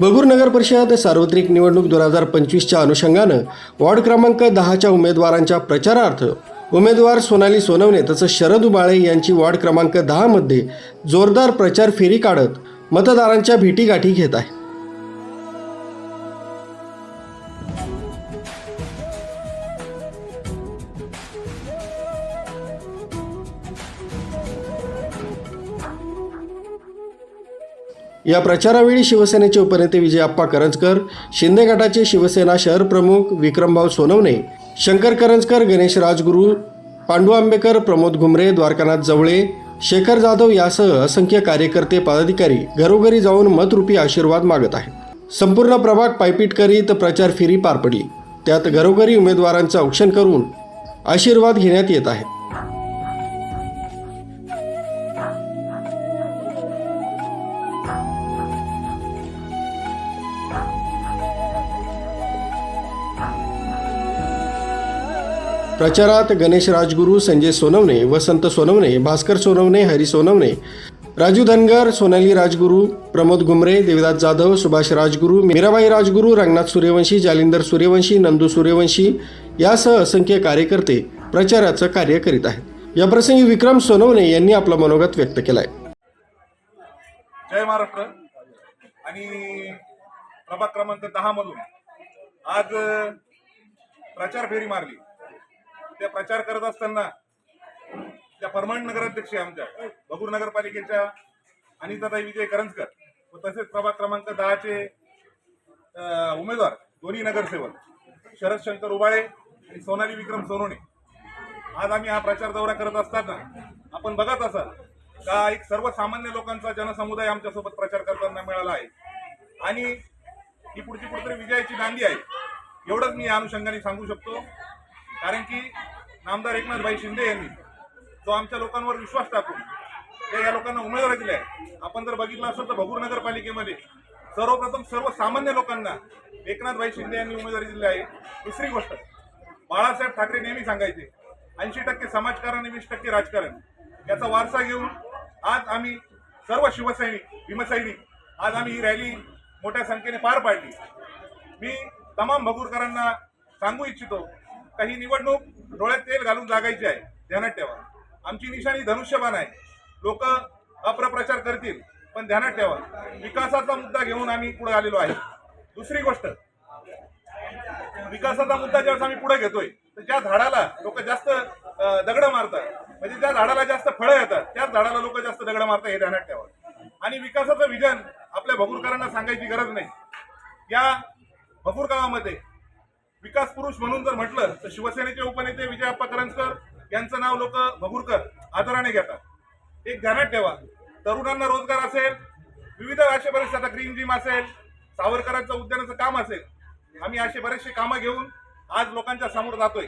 बगूर नगर परिषद सार्वत्रिक निवडणूक दोन हजार पंचवीसच्या अनुषंगानं वॉर्ड क्रमांक दहाच्या उमेदवारांच्या प्रचारार्थ उमेदवार सोनाली सोनवणे तसंच शरद उबाळे यांची वॉर्ड क्रमांक दहामध्ये जोरदार प्रचार फेरी काढत मतदारांच्या भेटीगाठी घेत आहे. या प्रचारावेळी शिवसेनेचे उपनेते विजय अप्पा करंजकर शिंदे गटाचे शिवसेना शहर प्रमुख विक्रमभाऊ सोनवणे शंकर करंजकर गणेश राजगुरू पांडू आंबेकर प्रमोद घुमरे द्वारकानाथ जवळे शेखर जाधव यासह असंख्य कार्यकर्ते पदाधिकारी घरोघरी जाऊन मतरूपी आशीर्वाद मागत आहेत. संपूर्ण प्रभाग पायपीट करीत प्रचार फेरी पार पडली. त्यात घरोघरी उमेदवारांचं औक्षण करून आशीर्वाद घेण्यात येत आहे. प्रचारात गणेश राजगुरू संजय सोनवणे वसंत सोनवणे भास्कर सोनवणे हरी सोनवणे राजू धनगर सोनाली राजगुरू प्रमोद गुमरे देवदास जाधव सुभाष राजगुरू मीराबाई राजगुरू रंगनाथ सूर्यवंशी जालिंदर सूर्यवंशी नंदू सूर्यवंशी यासह असंख्य कार्यकर्ते प्रचाराचं कार्य करीत आहेत. याप्रसंगी विक्रम सोनवणे यांनी आपला मनोगत व्यक्त केलाय. आहे जय महाराष्ट्र. आणि प्रभाग क्रमांक दहा मधून आज प्रचार फेरी मारली. त्या प्रचार करत असताना त्या परमानंट नगराध्यक्ष आहे आमच्या बगूर नगरपालिकेच्या अनिताताई विजय करंजकर. व तसेच प्रभाग क्रमांक दहाचे उमेदवार दोन्ही नगरसेवक शरद शंकर उबाळे आणि सोनाली विक्रम सोनोणे आज आम्ही हा प्रचार दौरा करत असताना आपण बघत असाल का एक सर्वसामान्य लोकांचा जनसमुदाय आमच्यासोबत प्रचार करताना मिळाला आहे. आणि ही पुढची कुठेतरी विजयाची दांडी आहे. एवढंच मी या अनुषंगाने सांगू शकतो. कारण की नामदार एकनाथभाई शिंदे यांनी जो आमच्या लोकांवर विश्वास टाकून ते या लोकांना उमेदवारी दिल्या आहे. आपण जर बघितलं असेल तर भगूर नगरपालिकेमध्ये सर्वप्रथम सर्वसामान्य लोकांना एकनाथभाई शिंदे यांनी उमेदवारी दिली आहे. दुसरी गोष्ट बाळासाहेब ठाकरे नेहमी सांगायचे ऐंशी टक्के समाजकारण आणि वीस टक्के राजकारण. याचा वारसा घेऊन आज आम्ही सर्व शिवसैनिक भीमसैनिक आज आम्ही ही रॅली मोठ्या संख्येने पार पाडली. मी तमाम भगूरकरांना सांगू इच्छितो का ही निवडणूक डोळ्यात तेल घालून जागायची आहे ध्यानात ठेवा. आमची निशाणी धनुष्यबाण आहे. लोक अप्रप्रचार करतील पण ध्यानात ठेवा. विकासाचा मुद्दा घेऊन आम्ही पुढे आलेलो आहे. दुसरी गोष्ट विकासाचा मुद्दा ज्यावेळेस आम्ही पुढे घेतोय तर ज्या झाडाला लोक जास्त दगड मारतात म्हणजे ज्या झाडाला जास्त फळं येतात त्याच झाडाला लोक जास्त दगड मारतात हे ध्यानात ठेवा. आणि विकासाचं विजन आपल्या भगूरकरांना सांगायची गरज नाही. या भगूर गावामध्ये विकास पुरुष म्हणून जर म्हटलं तर शिवसेनेचे उपनेते विजयाप्पा करंजकर यांचं नाव लोक भगूरकर आदराने घेतात. एक ध्यानात ठेवा. तरुणांना रोजगार असेल विविध असे बरेचसे आता ग्रीन जिम असेल सावरकरांचं उद्यानाचं काम असेल आम्ही असे बरेचसे कामं घेऊन आज लोकांच्या समोर जातोय.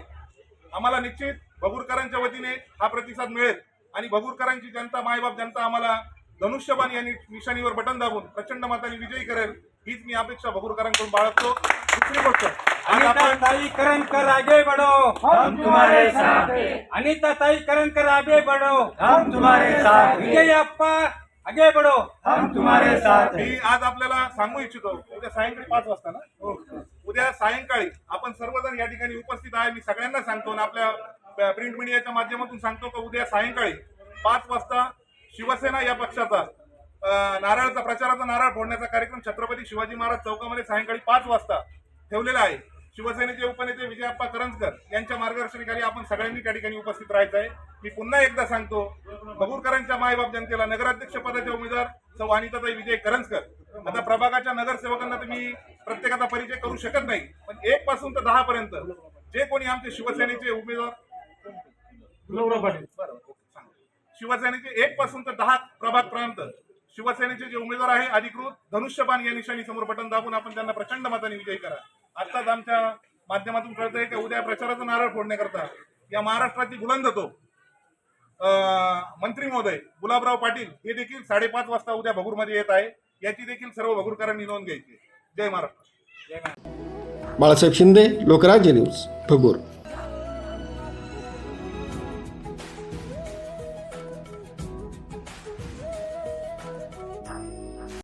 आम्हाला निश्चित भगुरकरांच्या वतीने हा प्रतिसाद मिळेल आणि भगूरकरांची जनता मायबाप जनता आम्हाला धनुष्यबाण या निशाणीवर बटन दाबून प्रचंड मताने विजयी करेल हीच मी अपेक्षा भगुरकरांकडून बाळगतो. दुसरी गोष्ट अनिता ताई करण कर आगे बढ़ो हम तुम्हारे साथ अनिता ताई करण कर आगे बढ़ो हम तुम्हारे साथ विजय अप्पा आगे बढ़ो हम तुम्हारे साथ मी आज आपल्याला सांगू इच्छितो उद्या सायंकाळी पाच वाजता ना? हो. उद्या सायंकाळी आपण सर्वजण या ठिकाणी उपस्थित आहे. मी सगळ्यांना सांगतो आणि आपल्या प्रिंट मीडियाच्या माध्यमातून सांगतो की उद्या सायंकाळी पाच वाजता शिवसेना या पक्षाचा नारळाचा प्रचाराचा नारळ फोडण्याचा कार्यक्रम छत्रपती शिवाजी महाराज चौकामध्ये सायंकाळी पाच वाजता ठेवलेला आहे. शिवसेनेचे उपनेते विजयाप्पा करंजकर यांच्या मार्गदर्शनाखाली आपण सगळ्यांनी त्या ठिकाणी उपस्थित राहायचं आहे मी पुन्हा एकदा सांगतो भगूरकरांच्या मायबाप जनतेला नगराध्यक्ष पदाचे उमेदवार सौ अनिताताई विजय करंजकर. आता प्रभागाच्या नगरसेवकांना तर मी प्रत्येकाचा परिचय करू शकत नाही पण एक पासून तर दहा पर्यंत जे कोणी आमचे शिवसेनेचे उमेदवार. शिवसेनेचे एक पासून तर दहा प्रभाग पर्यंत शिवसेनेचे जे उमेदवार आहे अधिकृत धनुष्यबाण या निशाणी समोर बटन दाबून आपण त्यांना प्रचंड मताने विजयी करा. आताच आमच्या माध्यमातून कळतंय की उद्या प्रचाराचा नारळ फोडण्याकरता या महाराष्ट्राची बुलंद तो अं, मंत्री महोदय गुलाबराव पाटील हे देखील साडेपाच वाजता उद्या भगूरमध्ये येत आहे. याची देखील सर्व भगूरकरांनी नोंद घ्यायची. जय महाराष्ट्र. बाळासाहेब शिंदे लोकराज्य न्यूज भगूर.